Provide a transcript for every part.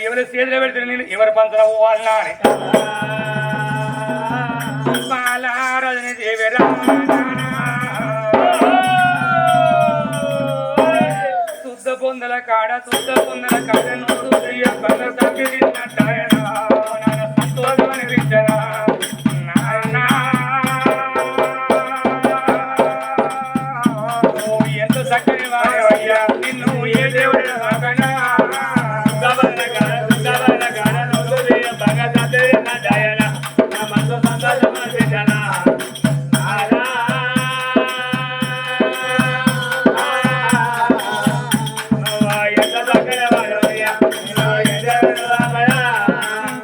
ఎవరి చేతిలో పెడితే నేను ఎవరు పంచన పోవాలనా అని బాలారజని దేవి శుద్ధ పొందల కాడ శుద్ధ పొందల కాడ నువ్వు ప్రియ తిన్నట్టాయన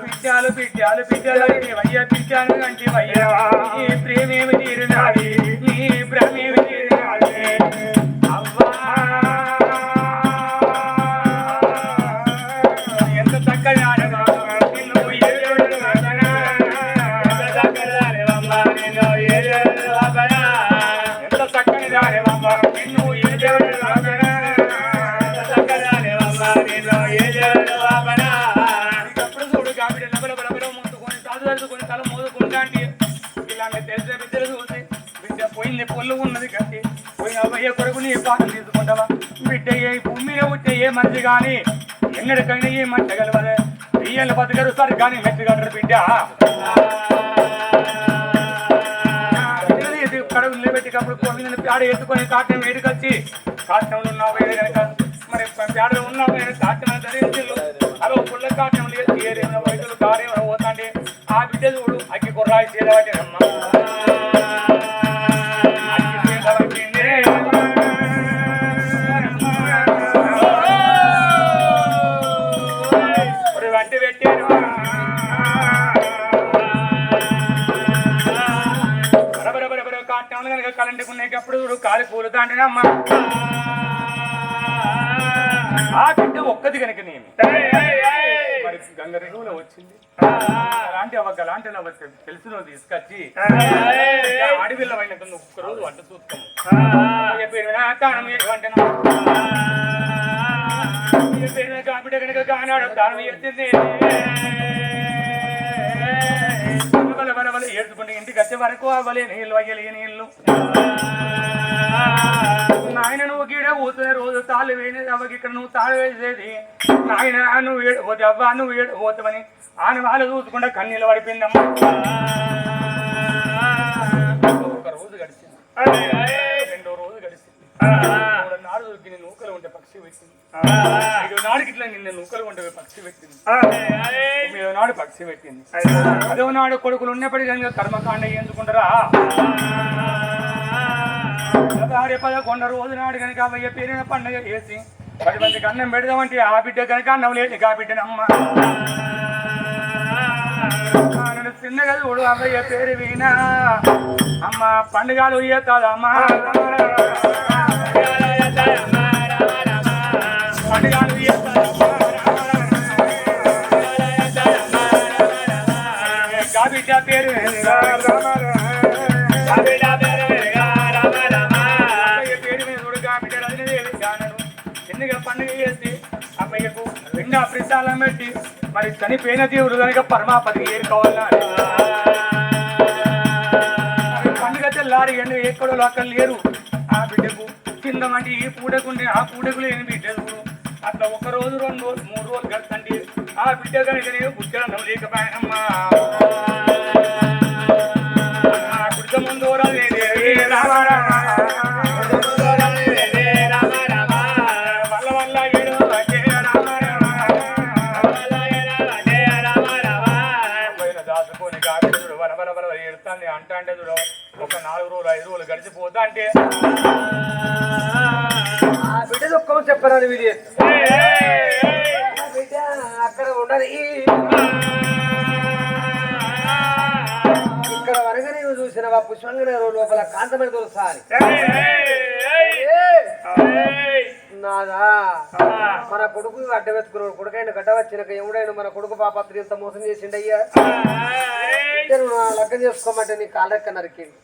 పిచ్చాలు పిచ్చాలు పిచ్చాలు వయ్య పిచ్చాలు అంటే వయ్య ఈ ప్రేమేమి తీరినాది నీ బిడ్డ పొల్లు ఉన్నది కట్టి. పోయిన అవ్వయ్య కొడుకు నీ పాటలు తీసుకుంటావా? బిడ్డ ఏ భూమిలో ఉంటే ఏ మనిషి కానీ ఎన్నడికైనా ఏ మంచి గెలవదే బియ్యాలు బతకరు సరి కానీ మెచ్చగలరు బిడ్డ కడుగు నిలబెట్టేటప్పుడు పోయిన పేడ ఎత్తుకొని కాటం వేడికొచ్చి కాటంలో ఉన్నావు వేడి కనుక మరి పేడలో ఉన్నావు కాటం ధరించి. అదో పుల్ల కాటం లేదు ఏరేమైనా వైద్యులు కారేమో పోతాండి. ఆ బిడ్డ చూడు అగ్గి కుర్రాయి చేదబట్టి అమ్మ కాలు కూలుతాంటేనమ్మ ఆ బిడ్డ ఒక్కది కనుక నేను మరి గంగ రేణువులో వచ్చింది అలాంటి అవ్వక అలాంటి నవ్వ తెలిసిన తీసుకొచ్చి అడవిలో అయినట్టు నువ్వు ఒక్క రోజు వంట చూస్తాము తానం కనుక కానాడు తానం ఎత్తింది బల ఏడ్చుకుంటే ఇంటికి వచ్చే వరకు అవ్వలే నీళ్ళు అయ్యలే నీళ్ళు నాయన నువ్వు గీడ పోతున్న రోజు తాళ్ళు వేయలేదు అవ్వకి ఇక్కడ నువ్వు తాళు వేసేది. నాయన నువ్వు ఏడు పోతే అవ్వ నువ్వు ఏడు పోతావని ఆయన వాళ్ళు చూసుకుంటే కన్నీళ్ళు పడిపోయిందమ్మా. ఒక రోజు గడిచింది. రెండో రోజు గడిచింది. నాడు దొరికి నూకలు ఉంటే పక్షి పెట్టింది. ఐదో నాడుకి ఇట్లా నిన్న నూకలు ఉంటే పక్షి పెట్టింది. తొమ్మిదో నాడు పక్షి పెట్టింది. పదో నాడు కొడుకులు ఉన్నప్పటికీ కర్మకాండ ఎందుకుంటారా? పదహారు పదకొండ రోజు నాడు కనుక అవ్వయ్య పేరిన పండుగ చేసి పది మందికి అన్నం పెడదామంటే ఆ బిడ్డ కనుక అన్నం లేదు ఆ బిడ్డనమ్మ చిన్నగా చూడు అవ్వయ్య పేరు వీణా అమ్మ? పండుగలు ఇయ్యతాదమ్మా పండుగలు ఇయ్యతాదమ్మా రెండు పెట్టి మరి చనిపోయిన దేవుడు కనుక పరమాపతికి ఏరుకోవాలా అని. మరి పండుగ తెల్లారి ఎండు ఎక్కడో అక్కడ లేరు. ఆ బిడ్డకు కింద మంటి ఈ పూడకుంటే ఆ పూడకు లేని బిడ్డలు? అట్లా ఒక రోజు రెండు రోజులు మూడు రోజులు గడతండి ఆ బిడ్డ కనుక నేను బుద్ధి లేకపోయానమ్మా ఐదు రోజులు గడిచిపోతా అంటే. ఆ బిడ్డ దుఃఖం చెప్పరాని వీడి బిడ్డ అక్కడ ఉండదు. ఇక్కడ వరకు నీవు చూసినవా పుష్పంగన లోపల కాంతమైన దొరుకుతాని నాదా మన కొడుకు అడ్డ వెతుకున్నాడు కొడుకైన గడ్డ వచ్చినాక ఎవడైనా మన కొడుకు పాపత్రి ఎంత మోసం చేసిండయ్యా? బిడ్డను నా లగ్గం చేసుకోమంటే నీ కాళ్ళెక్క నరికిండు.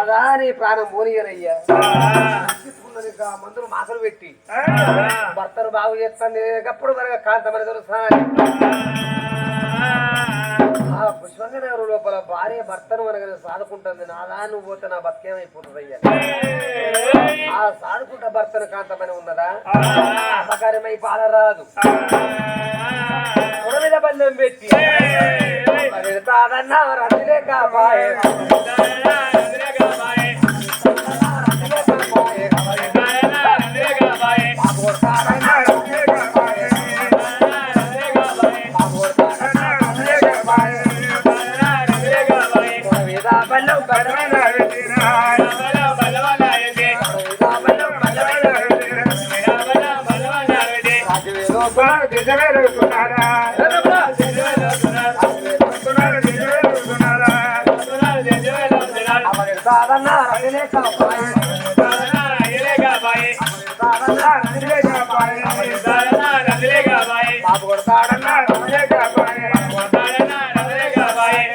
అదా నీ ప్రాణం పోనీయనయ్యా. మందులు మాటలు పెట్టి. భర్తను బాగు చేస్తాను. ఎప్పుడు మనగా కాంతమని తెలుస్తాను ఆ పుష్పంగనగర్ లోపల భార్య భర్తను మనకు సాదుకుంటుంది. నాదా నువ్వు పోతే నా బతికేమైపోతుందయ్యా ఆ సాదుకుంట భర్తను కాంతమని ఉన్నదా? అపకారమై పాలరాదు. పొడ మీద బంధం పెట్టి. పెడతాదన్నా రతిలే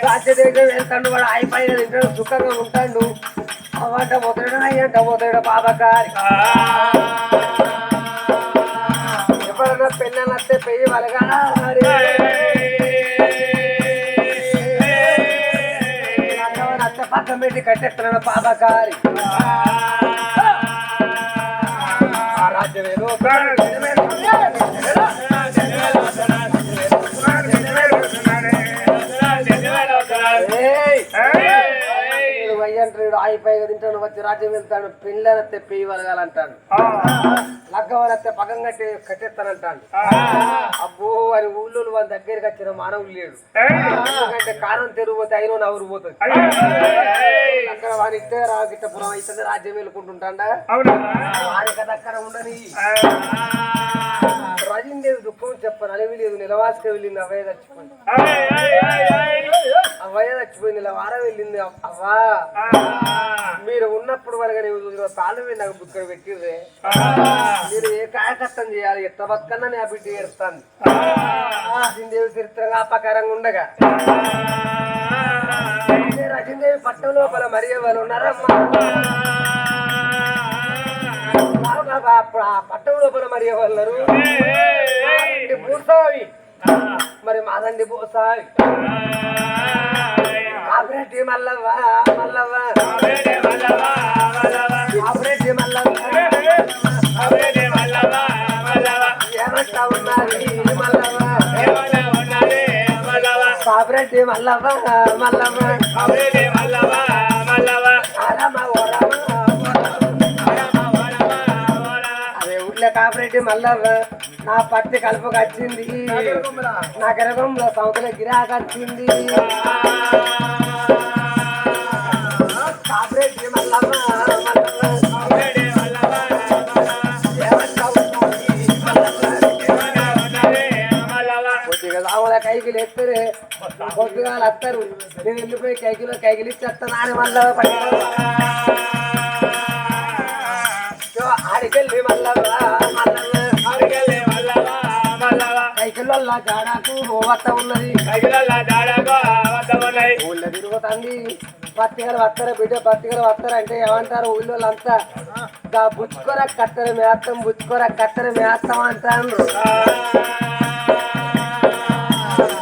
రతిలే కాపాయే వెళ్తాడు వాడు అయిపోయిన తింటాడు సుఖంగా ఉంటాడు అయ్యంట బాబాకారి వస్తే వలగా పక్కన పెట్టి కట్టేస్తున్నాడు బాబాకారి ఆ రాజ్యం ఏదో వయ్యంటాడు అయిపోయి తింటాడు వచ్చి రాజ్యం వెళ్తాడు పెళ్ళని తెప్పి వలగాలంటాడు లగ్గవనత్తే పక్కన కట్టి కట్టేస్తానంటాడు. అబ్బో అని ఊళ్ళో వాళ్ళ దగ్గరికి వచ్చిన మానవులు లేడు. ఎందుకంటే కారం తెరిగిపోతే అయిన నవ్వురు పోతుంది. అక్కడ వాని ఇస్తే రాగిట్టపురం అవుతుంది రాజ్యం వెళ్ళుకుంటుంటాడా వారి కథ అక్కడ ఉండని. రజిందేవి దుఃఖం చెప్పను అలివి లేదు నిలవాసుక వెళ్ళింది అవయ్య చచ్చిపోయింది. అవయ్య చచ్చిపోయింది ఇలా వారం వెళ్ళింది. అవ్వా మీరు ఉన్నప్పుడు వరగా నీవు తాళ్ళు మీద నాకు బుక్కడ పెట్టిర్రే. మీరు ఏ కాయకష్టం చేయాలి? ఎట్ట బతుకన్నా నా బిడ్డ ఏడుస్తాను రజిందేవి చరిత్రగా అపకారంగా ఉండగా. ఇదే రజిందేవి పట్టణం లోపల మరి వాళ్ళు ఉన్నారమ్మా? పట్టణం లోపల మరి ఎవరు భూసావి మరి మాదండి భూసావి ఆపరేట్ మల్లవ్వ మల్లవ్వ. ఆపరేట్ మల్లవ్వ మల్లవ్వ. ఆపరేట్ మల్లవ్వ. మల్లవ్వ అదే ఊళ్ళో కాపరేట్ మల్లవ్వ నా పత్తి కలుపుకు వచ్చింది నా గరగంలో సంవత్సరం గిరాకు వచ్చింది కాపరేట్ మల్లవ్వ మల్లవ్వ ఏమంటా ఉన్నది మల్లవ్వ కొద్దిగా రావుల కైకిలు ఎత్తరే. కొద్దిగా వస్తారు నేను వెళ్ళిపోయి కైకిలో కైకిలు ఇచ్చేస్తాను? ఆడి మళ్ళా ఆడికెళ్ళి మళ్ళా కైకిల్లో జాడాకు వత్త ఉన్నది. ఊళ్ళో తిరుగుతుంది. పత్తికలు వస్తారు బిడ్డ పత్తికలు వస్తారు అంటే ఏమంటారు? ఊళ్ళో అంతా గా బుచ్చుకోర కత్తెర మేస్తాం బుచ్చుకోర కత్తెర మేస్తాం అంటారు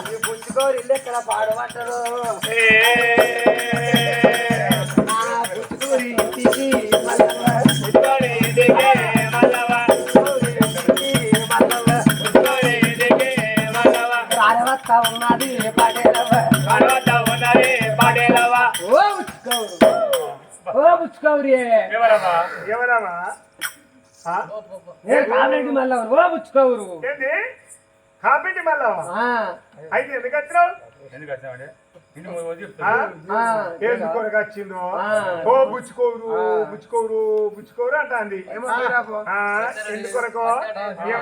ఈ బుచ్చుకోరు ఇల్లు ఇక్కడ పాడబట్టరు ఆ ఇంటికి ఉన్నది ఓ బుచ్చుకోరు ఓ బుచ్చుకోరి ఎవరమ్మా నేను కామెడీ ఓ బుచ్చుకోరు అయితే ఎందుకు వచ్చినావు ఎందుకు వచ్చామంటే ఇంటి ముందు వచ్చి ఆ? ఆ, ఏం కొరకు వచ్చిందో. ఓ బుచ్చుకోరు బుచ్చుకోరు బుచ్చుకోరు అంటాంది ఏమో పోయిరాపో. ఆ, ఎందుకు కొరకు ఏం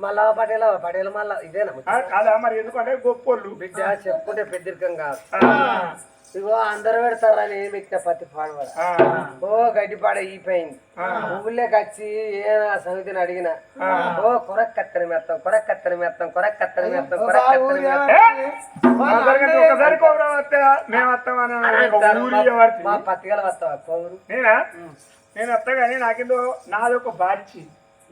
మళ్ళా పటేల పటేలు మళ్ళా ఇదేనా కాదా మరి ఎందుకంటే గొప్పోళ్ళు. బిడ్డ చెప్పుకుంటే పెద్దరికం కాదు. ఆ, ఇగో అందరు పెడతారని ఏం పెట్టిన పత్తి పాడవాడ ఆ, ఓ గడ్డిపాడ ఈపోయింది పువ్వులేకి వచ్చి ఏ నా సమితిని అడిగిన ఓ కొరక్ కత్తరి మెత్తం కొరక్ కత్తరి మెత్తం కొరక్ కత్తరి మెత్తం. కొరక్ కత్తరి మెత్తం మా- పత్తిగల వస్తావా? కోరు నేనా? నేను వస్తా కానీ నాకేందో నాదొక బాచి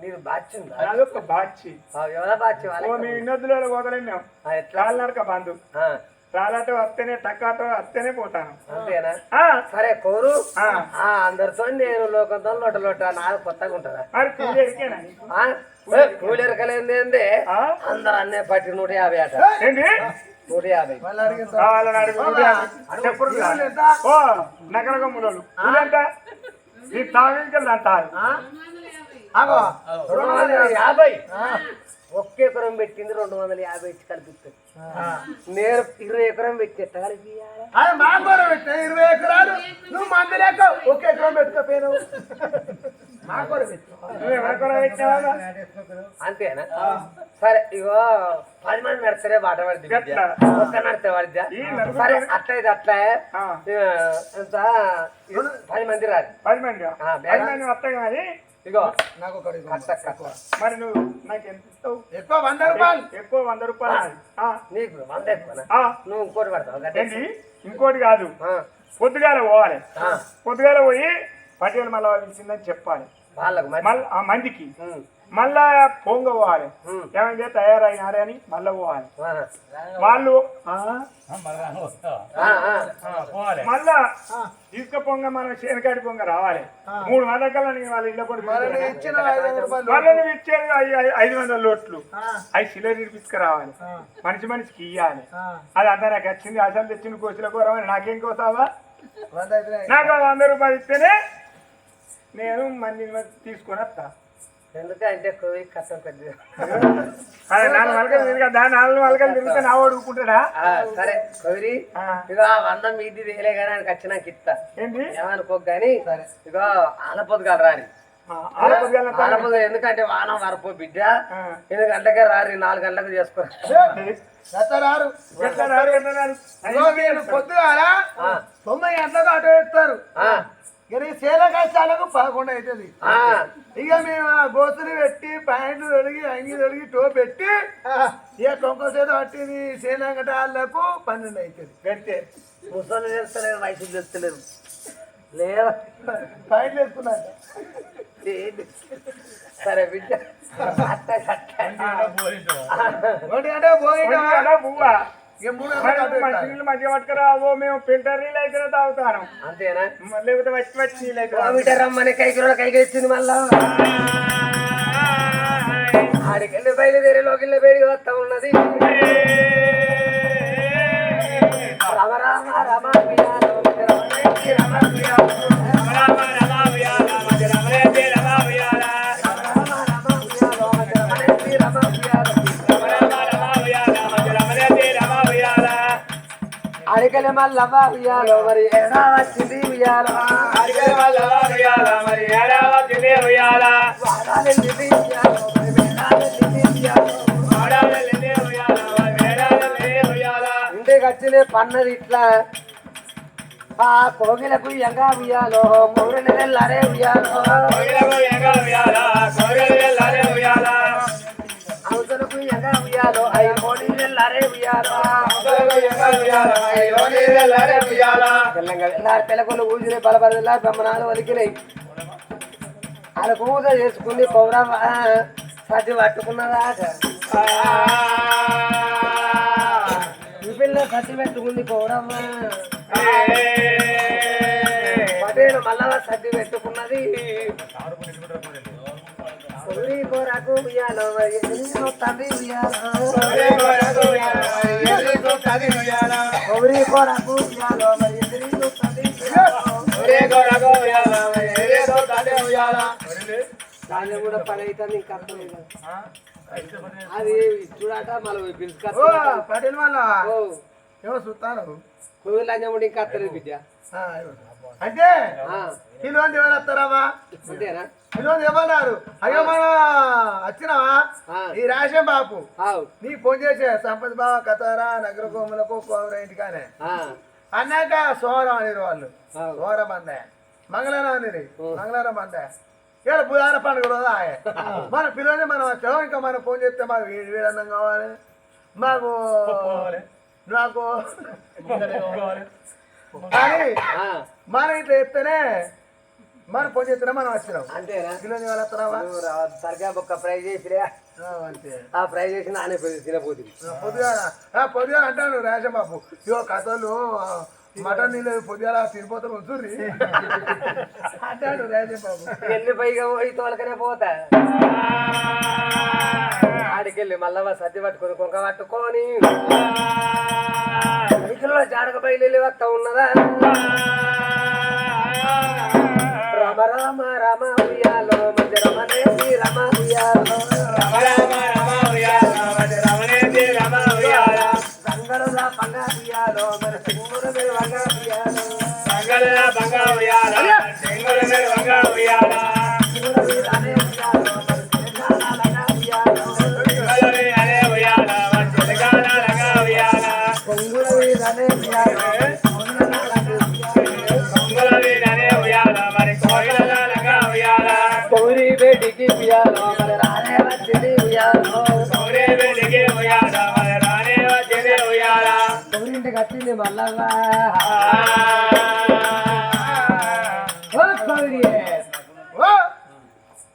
నీది బాచిందా నాదొక బాచి ఎవరా బాచి మేము ఇన్నొద్దులో పోతలేం మేము ఆ, ఎట్లా? రాళ్ళనడక బంధు. ఆ, రాళ్ళతో వస్తేనే టక్కాతో వస్తేనే పోతాను. అంతేనా? ఆ, సరే కోరు. ఆ. ఆ అందరితో నేను లోకంతో లోట లోట నాకు కొత్తగా ఉంటుందా? నీకు? కూలి ఎరకలేంది ఏంది? ఆ? అందరు అన్నే పట్టి నూట యాభై అట. ఏంటి నూట యాభై. ఈ తాగింకెళ్ళి అంటారు రెండు వందల యాభై. ఒక్క ఎకరం పెట్టింది రెండు వందల యాభై ఇచ్చి కలిపిస్తుంది నేను ఇరవై ఎకరం పెట్టి ఎట్ట కలిపియాలా? అది మా కూడా పెట్టిన ఇరవై ఎకరాలు. నువ్వు మంది లేక ఒక ఎకరం పెట్టుకోపోయినావు. మా కూడా పెట్టు. నువ్వెవరికొరా పెట్టినావా? అంతేనా? సరే ఇగో పది మంది నడిచరే బాట పడింది విద్య. గట్ల. ఒక్క నడితే పడిద్దా సరే అట్లా ఆ. ఇక ఎంత? ఇది పది మంది రాదు. పది మంది ఇగో. నాకు కట్ట మరి నువ్వు నాకు ఎంత ఇస్తావు? ఎక్కువ వంద రూపాయలు. ఎక్కువ వంద రూపాయలు. నీకు వంద నువ్వు ఇంకోటి పడతావు? ఇంకోటి కాదు. పొద్దుగాల పోవాలి. పొద్దుగాల పోయి పటేల్ మళ్ళా ఇచ్చిందని చెప్పాలి. వాళ్ళకు మందికి. మళ్ళా పొంగ పోవాలి ఏమైంది? తయారైనారే అని మళ్ళా పోవాలి. వాళ్ళు ఆ, ఆ, ఆ. పోవాలి. మళ్ళా ఇసుక పొంగ మనం శనకాడి పొంగ రావాలి. మూడు వందల వాళ్ళ ఇళ్ళ రూపాయలు మళ్ళీ నువ్వు ఇచ్చేది ఐదు వందల లోట్లు. అవి సిలరీ తీసుకురావాలి. ఆ, మనిషి మనిషికి ఇయ్యాలి. అది అంతా నాకు వచ్చింది. అసలు తెచ్చిన కోసుల కూరమని నాకేం కోసావా? నాకు వంద రూపాయలు ఇస్తేనే నేను మంది తీసుకొని వస్తా. ఎందుకంటే కోవి కష్టం పెద్ద అది నాలుగు వలకలు తిరిగా దాని నాలుగు వలకలు తిరిగితే నా వాడు ఊరుకుంటాడా? ఆ, సరే ఇక ఆ. వంద మీది వేలే కానీ ఆయనకి వచ్చినాక ఇస్తా ఏంటి? ఏమనుకోకు కానీ రాని ఎందుకంటే వానం వరపో బిడ్డ. ఎనిమిది గంటలకే రారి నాలుగు గంటలకు చేసుకో. గత రారు? ఎట్లా రారు, ఎట్లా రారు? ఇదిగో మీరు పొద్దుగాల ఆ, తొమ్మిది గంటలకు ఆటో వేస్తారు ఆ, ఇక శీలకాశాలకు పదకొండు అవుతుంది ఆ, ఇక మేము ఆ గోతులు పెట్టి ప్యాంట్లు తొడిగి అంగి తొడిగి టో పెట్టి ఇక కొంక చేత పట్టింది శీలంకటాలకు పన్నెండు అవుతుంది గంతే ముసలి తెలుస్తలేదు వయసు తెలుస్తలేదు లేవ. ప్యాంట్లు వేసుకున్నాక? సరే బిడ్డ. పోయినా పొద్దుగాల బువ్వా ఇక మూడు మరి గంటలకు ఆటో మంచి ఎక్కాలి. నీళ్ళు మంచిగా మేము ఫిల్టర్ నీళ్ళు తాగుతాను అంతేనా? లేకపోతే వచ్చి వచ్చి నీళ్ళు అయితే రమ్మని కైకి కైకి వచ్చింది మళ్ళా. ఆడికెళ్ళి బయలుదేరి లోకిళ్ళ వేడి వస్తా ఉన్నది. అడిగలి మల్లవ్వ ఉయ్యాలో మరి ఏడా వచ్చింది ఉయ్యాలో వాడాలెళ్ళింది ఉయ్యాలో మరి వేడాలెళ్ళింది ఉయ్యాలో. ఇంటికి వచ్చిన పన్నది ఇట్లా ఆ కోగిలకు ఎంగా ఉయ్యాలో కోగిల వెళ్ళారే ఉయ్యాలో ఎంగా ఉయ్యాలో అయ్యి కోడి వెళ్ళారే ఉయ్యాలో? తెలంగాణ వెళ్ళారు పిల్లకొల్లు ఊసిన బలపడలా బ్రహ్మణాలు వలికినాయి వాళ్ళ కూత చేసుకుని పౌరమ్మ సతి పట్టుకున్నదా? పిల్ల సతి పెట్టుకుంది పౌరమ్మ. పటేలు మళ్ళా సతి పెట్టుకున్నది. దాన్ని కూడా పని అవుతుంది ఇంకా అర్థలేదు అది చూడట పిలుచుకొస్తా పటేల్ వాళ్ళ? ఏమో చూస్తాను ఇంకా అత్తలేదు బిడ్డ. అంటే కిలోని ఎవరు వస్తారమ్మా అంతేనా కిలోని ఎవరు అయ్యో మన వచ్చినావా? ఈ రాశం బాపు? నీకు ఫోన్ చేసే సంపత్ బావ కతారా నగర కోములకు కోమర ఇంటికానే. ఆ, అన్నాక సోమవారం అనేది వాళ్ళు. ఆవు. సోమవారం అందే మంగళవారం అనేది మంగళవారం అందే ఇలా బుధవారం పండుగ రోజు ఆయే. మన పిల్లల్ని మనం వచ్చాం ఇంకా మనం ఫోన్ చేస్తే మాకు వీడు వీడన్నం కావాలి? మాకు నాకు కానీ మనం ఇట్లా చెప్తేనే మనం ఫోన్ చేస్తేనే మనం వచ్చినాం. అంతేనా? పిల్లల్ని వాళ్ళు సరిగా ఒక్క ఫ్రై చేసిరే. ఆ, అంతే. ఆ ఫ్రై చేసి నానే తినపోతుంది పొద్దుగా పొద్దుగా అంటాను రేషన్ బాబు ఇగో కథలు మటన్ నీళ్ళు పొద్దుగా తిరిగిపోతారు వద్దుర్రి అంటాడు రేషన్ బాబు ఎల్లి పైగా పోయి తోలకనే పోతా? ఆడికెళ్ళి మళ్ళా సర్ది పట్టుకొని కొంక పట్టుకొని. వీటిలో జాడక బయలు వస్తా ఉన్నదా? రమ రామ రమ ఉయ్యాలో మధ్య రమణేసి రమ ఉయ్యాలో. సంగడుల పంగ ఉయ్యాలో మరి సింగుడు మీద వంగ ఉయ్యాలో. సింగుడు మీద అనే ఉయ్యాలో మరి తెలంగాణ ఉయ్యాలో కొంగుల మీద అనే ఉయ్యాలో. ఓ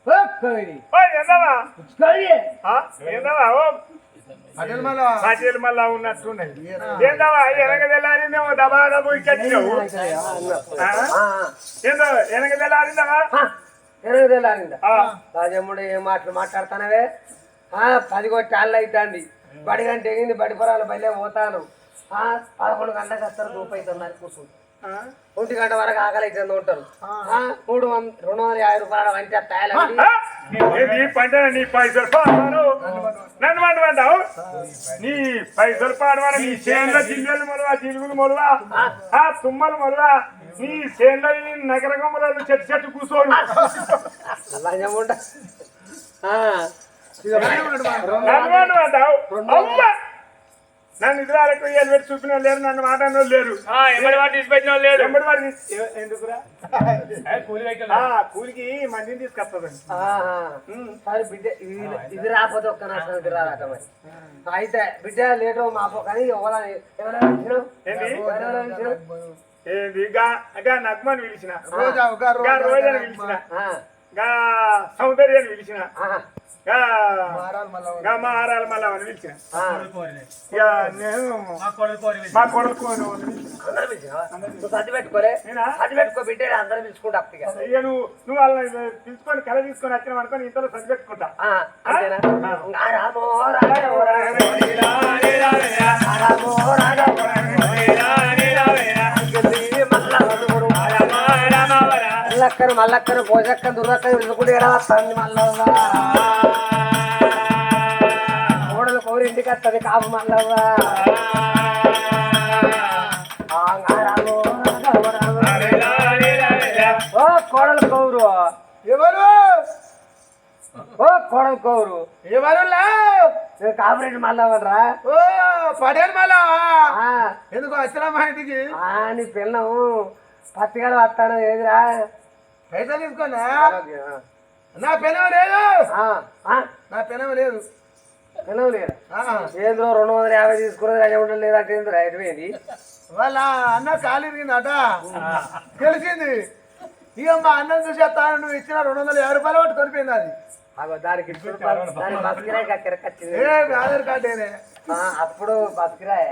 ఓ మళ్ళా ఉన్నట్టున్నాయి ఏందవా వెనక తెల్లారిందేమో ఏందో వెనక తెల్లారిందవా తెల్లారిందా? రాజమ్ముడు ఏం మాటలు మాట్లాడుతానవే? ఆ, పది కొట్టి అల్ల అవుతాండి బడి గంట ఎగింది బడి పొరాలు బయలే పోతాను. పదకొండు గంటలకు వస్తారు అవుతుంది కూర్చుంటారు ఆ, ఒంటి గంట వరకు ఆకలి అవుతుంది ఉంటారు. ఆ, మూడు వంద రెండు వందల యాభై రూపాయల వంటి ఈ పంట నీ పైసలు పాడవాను? నన్ను మంటమంటావు నీ పైసలు పాడవాను నీ చేనులో జిల్లెలు మొలవా జిలుగులు మొలవా? ఆ. తుమ్మలు మొలవా? నీ చేనులో నగర గుమ్మలు చెట్టు చెట్టు కూర్చోడు నన్ను మంటమంటావు అమ్మ! నన్ను ఇదివరకు ఏళ్ళు పెట్టి చూపిన వాళ్ళు లేరు నన్ను మాట అన్న వాళ్ళు లేరు. ఎంబడి తీసుకొచ్చిన ఎంబడి ఎందుకురా? కూలికి మందిని తీసుకొస్తుందండి. సరే బిడ్డ ఇది- ఇది రాకపోతే ఒక్క నష్టం ఇది రాదట మరి అయితే బిడ్డ లేటో మాపో కానీ ఎవరైనా? ఏంది? గా గా నగ్మని పిలిచిన. రోజా రోజా రోజని పిలిచిన. ఆ, గా సౌందర్యాన్ని పిలిచిన. మారాలి మళ్ళా మళ్ళా అని పిలిచిన. మా కొడుకు? నువ్వు సర్ది? సర్ది నువ్వు వాళ్ళని పిలుచుకొని కళ తీసుకొని వచ్చినావు అనుకొని ఇంతలో సరి పెట్టుకుంటా. ఆ, అంతేనా? ఇంకా రామో రాఘవో రాఘవో ఇంటికి వస్తుంది కాపు మల్లవ్వ. ఓ కోడలు కౌరు. ఎవరు? ఓ కోడలు కౌరు. ఎవరు నేను కాపురెడ్డి మల్లవ్వరా ఓ పడేరు మళ్ళా ఆ, ఎందుకు వచ్చినా మా ఇంటికి? నీ పిల్లం పత్తికాయలు వస్తాను ఏదిరా? పైసలు తీసుకోనా నా పెనవ లేదు. నా పెనవ లేదు. ఏంద్రో రెండు వందల యాభై తీసుకున్నది రాజా ఉండడం లేదా ఏంద్రా ఎటుపోయింది వాళ్ళ అన్న కాలు ఇరిగిందట తెలిసింది ఇక మా అన్నం చూసేస్తాను నువ్వు ఇచ్చిన రెండు వందల యాభై రూపాయలు పట్టు కొనిపోయింది అది. అగో దానికి ఆధార్ కార్డేనే అప్పుడు బస్కిరాయే